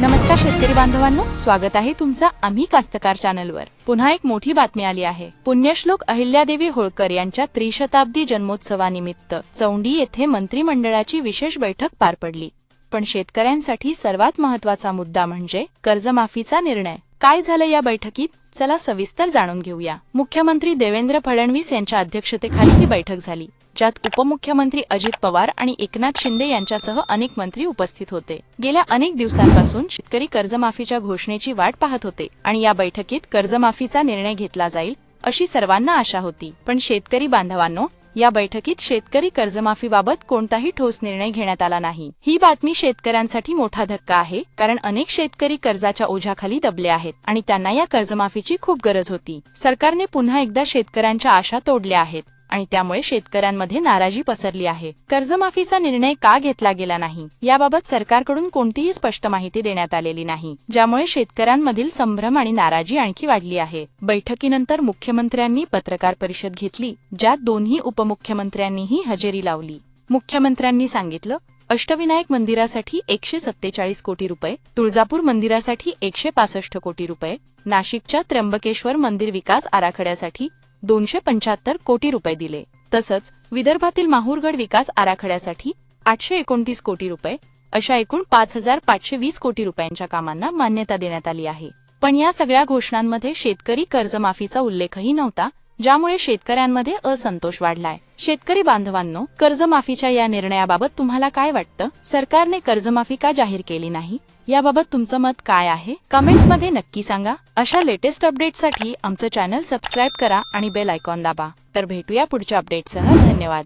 नमस्कार शेतकरी बांधवांनो स्वागत आहे तुमचं आम्ही कास्तकार चॅनलवर. पुन्हा एक मोठी बातमी आली आहे. पुण्यश्लोक अहिल्यादेवी होळकर यांच्या त्रिशताब्दी जन्मोत्सवानिमित्त चौंडी येथे मंत्रिमंडळाची विशेष बैठक पार पडली. पण शेतकऱ्यांसाठी सर्वात महत्त्वाचा मुद्दा म्हणजे कर्जमाफीचा निर्णय. काय झालं या बैठकीत? चला सविस्तर जाणून घेऊया. मुख्यमंत्री देवेंद्र फडणवीस यांच्या अध्यक्षतेखाली ही बैठक झाली. ज्यात उपमुख्यमंत्री अजित पवार आणि एकनाथ शिंदे यांच्यासह अनेक मंत्री उपस्थित होते. गेल्या अनेक दिवसांपासून शेतकरी कर्जमाफीच्या घोषणेची वाट पाहत होते आणि या बैठकीत कर्जमाफीचा निर्णय घेतला जाईल अशी सर्वांना आशा होती. पण शेतकरी बांधवांनो या बैठकीत शेतकरी कर्जमाफीबाबत कोणताही ठोस निर्णय घेण्यात आला नाही. ही बातमी शेतकऱ्यांसाठी मोठा धक्का आहे कारण अनेक शेतकरी कर्जाच्या ओझ्याखाली दबले आहेत आणि त्यांना या कर्जमाफीची खूप गरज होती. सरकारने पुन्हा एकदा शेतकऱ्यांच्या आशा तोडल्या आहेत. आणि त्यामुळे शेतकऱ्यांमध्ये नाराजी पसरली आहे. कर्जमाफीचा निर्णय का घेतला गेला नाही? याबाबत सरकारकडून कोणतीही स्पष्ट माहिती देण्यात आलेली नाही. ज्यामुळे शेतकऱ्यांमधील संभ्रम आणि नाराजी आणखी वाढली आहे. बैठकीनंतर मुख्यमंत्र्यांनी पत्रकार परिषद घेतली ज्यात दोन्ही उपमुख्यमंत्र्यांनीही हजेरी लावली. मुख्यमंत्र्यांनी सांगितलं अष्टविनायक मंदिरासाठी एकशे सत्तेचाळीस कोटी रुपये तुळजापूर मंदिरासाठी एकशे पासष्ट कोटी रुपये नाशिकच्या त्र्यंबकेश्वर मंदिर विकास आराखड्यासाठी दोनशे पंच्याहत्तर कोटी रुपये दिले. तसंच विदर्भातील माहूरगड विकास आराखड्यासाठी आठशे एकोणतीस कोटी रुपये अशा एकूण पाच हजार पाचशे वीस कोटी रुपयांच्या कामांना मान्यता देण्यात आली आहे. पण या सगळ्या घोषणांमध्ये शेतकरी कर्जमाफीचा उल्लेखही नव्हता ज्यामुळे शेतकऱ्यांमध्ये असंतोष वाढलाय. शेतकरी बांधवांनो कर्जमाफीच्या या निर्णयाबाबत तुम्हाला काय वाटतं? सरकारने कर्जमाफी का जाहीर केली नाही? याबाबत तुमचं मत काय आहे? कमेंट्समध्ये नक्की सांगा. अशा लेटेस्ट अपडेटसाठी आमचं चॅनल सबस्क्राईब करा आणि बेल आयकॉन दाबा. तर भेटूया पुढच्या अपडेटसह. धन्यवाद.